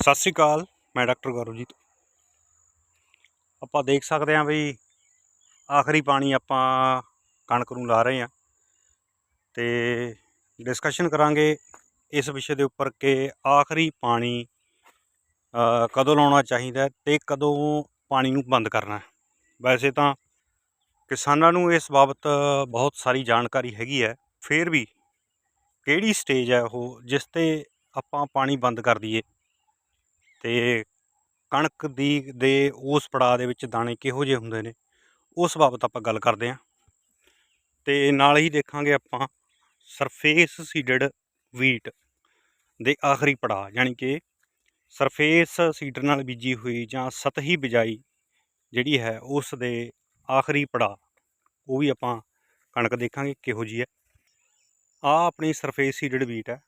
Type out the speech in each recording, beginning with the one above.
ਸਤਿ ਸ੍ਰੀ ਅਕਾਲ, ਮੈਂ ਡਾਕਟਰ ਗੌਰਵਜੀਤ। ਆਪਾਂ ਦੇਖ ਸਕਦੇ ਹਾਂ ਵੀ ਆਖਰੀ ਪਾਣੀ ਆਪਾਂ ਕਣਕ ਨੂੰ ਲਾ ਰਹੇ ਹਾਂ। ਤੇ ਡਿਸਕਸ਼ਨ ਕਰਾਂਗੇ ਇਸ ਵਿਸ਼ੇ ਦੇ ਉੱਪਰ ਕਿ ਆਖਰੀ ਪਾਣੀ ਕਦੋਂ ਲਾਉਣਾ ਚਾਹੀਦਾ ਹੈ ਤੇ ਕਦੋਂ ਪਾਣੀ ਨੂੰ ਬੰਦ ਕਰਨਾ ਵੈਸੇ ਤਾਂ ਕਿਸਾਨਾਂ ਨੂੰ ਇਸ ਬਾਬਤ ਬਹੁਤ ਸਾਰੀ ਜਾਣਕਾਰੀ ਹੈਗੀ ਹੈ, ਫਿਰ ਵੀ ਕਿਹੜੀ ਸਟੇਜ ਹੈ ਉਹ ਜਿਸ ਤੇ ਆਪਾਂ ਪਾਣੀ ਬੰਦ ਕਰ ਦਈਏ? ਤੇ ਕਣਕ ਦੀ, ਦੇ ਉਸ ਪੜਾਅ ਦੇ ਵਿੱਚ ਦਾਣੇ ਕਿਹੋ ਜਿਹੇ ਹੁੰਦੇ ਨੇ, ਉਸ ਬਾਬਤ ਆਪਾਂ ਗੱਲ ਕਰਦੇ ਹਾਂ। ਤੇ ਨਾਲ ਹੀ ਦੇਖਾਂਗੇ ਆਪਾਂ ਸਰਫੇਸ ਸੀਡਡ ਵੀਟ ਦੇ ਆਖਰੀ ਪੜਾਅ, ਯਾਨੀ ਕਿ ਸਰਫੇਸ ਸੀਡਰ ਨਾਲ ਬੀਜੀ ਹੋਈ ਜਾਂ ਸਤਹੀ ਬਿਜਾਈ ਜਿਹੜੀ ਹੈ, ਉਸ ਦੇ ਆਖਰੀ ਪੜਾਅ, ਉਹ ਵੀ ਆਪਾਂ ਕਣਕ ਦੇਖਾਂਗੇ ਕਿਹੋ ਜੀ ਹੈ। ਆ ਆਪਣੀ ਸਰਫੇਸ ਸੀਡਡ ਵੀਟ ਹੈ।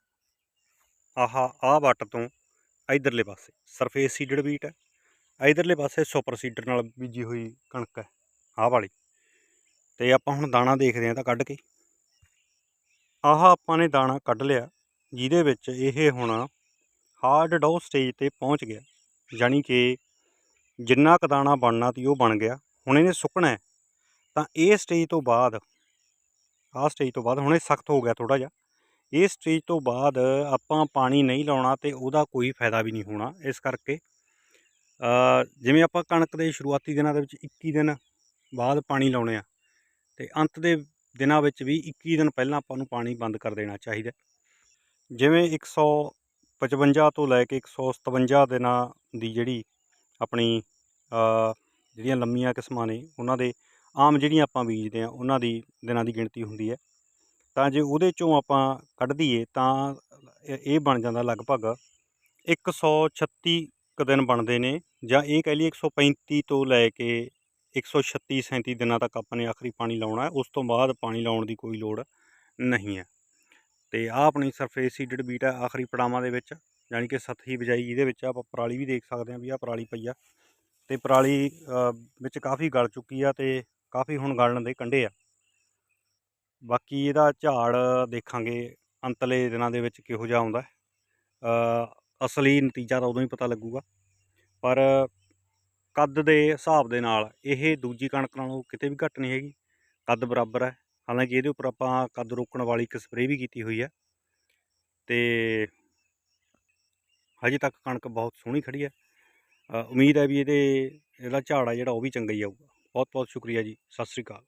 ਆਹ ਆ ਵੱਟ ਤੋਂ ਇਧਰਲੇ ਪਾਸੇ ਸਰਫੇਸ ਸੀਡਡ ਵੀਟ ਹੈ ਇਧਰਲੇ ਪਾਸੇ ਸੁਪਰ ਸੀਡਰ ਨਾਲ ਬੀਜੀ ਹੋਈ ਕਣਕ ਹੈ ਆਹ ਵਾਲੀ। ਤੇ ਆਪਾਂ ਹੁਣ ਦਾਣਾ ਦੇਖਦੇ ਹਾਂ ਤਾਂ ਕੱਢ ਕੇ। ਆਹ ਆਪਾਂ ਨੇ ਦਾਣਾ ਕੱਢ ਲਿਆ, ਜਿਹਦੇ ਵਿੱਚ ਇਹ ਹੁਣ ਹਾਰਡ ਡੋ ਸਟੇਜ ਤੇ ਪਹੁੰਚ ਗਿਆ। ਯਾਨੀ ਕਿ ਜਿੰਨਾ ਕੁ ਦਾਣਾ ਬਣਨਾ ਤੀ ਉਹ ਬਣ ਗਿਆ। ਹੁਣ ਇਹਨੇ ਸੁੱਕਣਾ ਤਾਂ ਇਹ ਸਟੇਜ ਤੋਂ ਬਾਅਦ, ਆਹ ਸਟੇਜ ਤੋਂ ਬਾਅਦ ਹੁਣ ਇਹ ਸਖਤ ਹੋ ਗਿਆ ਥੋੜਾ ਜਿਹਾ। ਇਸ ਸਟੇਜ ਤੋਂ ਬਾਅਦ ਆਪਾਂ ਪਾਣੀ ਨਹੀਂ ਲਾਉਣਾ ਤੇ ਉਹਦਾ ਕੋਈ ਫਾਇਦਾ ਵੀ ਨਹੀਂ ਹੋਣਾ, ਇਸ ਕਰਕੇ ਜਿਵੇਂ ਆਪਾਂ ਕਣਕ ਦੇ ਸ਼ੁਰੂਆਤੀ ਦਿਨਾਂ ਦੇ ਵਿੱਚ 21 ਦਿਨ ਬਾਅਦ ਪਾਣੀ ਲਾਉਣੇ ਆ, ਤੇ ਅੰਤ ਦੇ ਦਿਨਾਂ ਵਿੱਚ ਵੀ 21 ਦਿਨ ਪਹਿਲਾਂ ਆਪਾਂ ਨੂੰ ਪਾਣੀ ਬੰਦ ਕਰ ਦੇਣਾ ਚਾਹੀਦਾ। ਜਿਵੇਂ 155 ਤੋਂ ਲੈ ਕੇ 157 ਦਿਨਾਂ ਦੀ ਜਿਹੜੀ ਆਪਣੀ ਜਿਹੜੀਆਂ ਲੰਮੀਆਂ ਕਿਸਮਾਂ ਨੇ, ਉਹਨਾਂ ਦੇ ਆਮ ਜਿਹੜੀਆਂ ਆਪਾਂ ਬੀਜਦੇ ਆ ਉਹਨਾਂ ਦੀ, ਦਿਨਾਂ ਦੀ ਗਿਣਤੀ ਹੁੰਦੀ ਹੈ। ਤਾਂ ਜੇ ਉਹਦੇ ਚੋਂ ਆਪਾਂ ਕੱਢ ਦਈਏ ਤਾਂ ਇਹ ਬਣ ਜਾਂਦਾ ਲਗਭਗ 136 ਕੁ ਦਿਨ ਬਣਦੇ ਨੇ ਜਾਂ ਇਹ ਕਹਿ ਲਈਏ 135 ਤੋਂ ਲੈ ਕੇ 136 37 ਦਿਨਾਂ ਤੱਕ ਆਪਾਂ ਨੇ ਆਖਰੀ ਪਾਣੀ ਲਾਉਣਾ ਹੈ, ਉਸ ਤੋਂ ਬਾਅਦ ਪਾਣੀ ਲਾਉਣ ਦੀ ਕੋਈ ਲੋੜ ਨਹੀਂ ਹੈ। ਤੇ ਆਹ ਆਪਣੀ ਸਰਫੇਸ ਸੀਡਡ ਬੀਟ ਹੈ, ਆਖਰੀ ਪੜਾਵਾਂ ਦੇ ਵਿੱਚ, ਯਾਨੀ ਕਿ ਸਤਹੀ ਬਿਜਾਈ, ਇਹਦੇ ਵਿੱਚ ਆਪਾਂ ਪਰਾਲੀ ਵੀ ਦੇਖ ਸਕਦੇ ਹਾਂ ਵੀ ਆਹ ਪਰਾਲੀ ਪਈ ਆ। ਤੇ ਪਰਾਲੀ ਵਿੱਚ ਕਾਫੀ ਗਲ ਚੁੱਕੀ ਆ ਤੇ ਕਾਫੀ ਹੁਣ ਗਲਣ ਦੇ ਕੰਢੇ ਆ। ਬਾਕੀ ਇਹਦਾ ਝਾੜ ਦੇਖਾਂਗੇ, ਅੰਤਲੇ ਦਿਨਾਂ ਦੇ ਵਿੱਚ ਕਿਹੋ ਜਿਹਾ ਆਉਂਦਾ ਅਸਲੀ ਨਤੀਜਾ ਤਾਂ ਉਦੋਂ ਹੀ ਪਤਾ ਲੱਗੂਗਾ। ਪਰ ਕੱਦ ਦੇ ਹਿਸਾਬ ਦੇ ਨਾਲ ਇਹ ਦੂਜੀ ਕਣਕ ਨਾਲੋਂ ਕਿਤੇ ਵੀ ਘੱਟ ਨਹੀਂ ਹੈਗੀ। ਕੱਦ ਬਰਾਬਰ ਹੈ। ਹਾਲਾਂਕਿ ਇਹਦੇ ਉੱਪਰ ਆਪਾਂ ਕੱਦ ਰੋਕਣ ਵਾਲੀ ਇੱਕ ਸਪਰੇਅ ਵੀ ਕੀਤੀ ਹੋਈ ਹੈ। ਤੇ ਹਜੇ ਤੱਕ ਕਣਕ ਬਹੁਤ ਸੋਹਣੀ ਖੜੀ ਹੈ। ਉਮੀਦ ਹੈ ਵੀ ਇਹਦੇ, ਇਹਦਾ ਝਾੜ ਆ ਜਿਹੜਾ ਉਹ ਵੀ ਚੰਗਾ ਹੀ ਆਊਗਾ। ਬਹੁਤ ਬਹੁਤ ਸ਼ੁਕਰੀਆ ਜੀ। ਸਤਿ ਸ੍ਰੀ ਅਕਾਲ।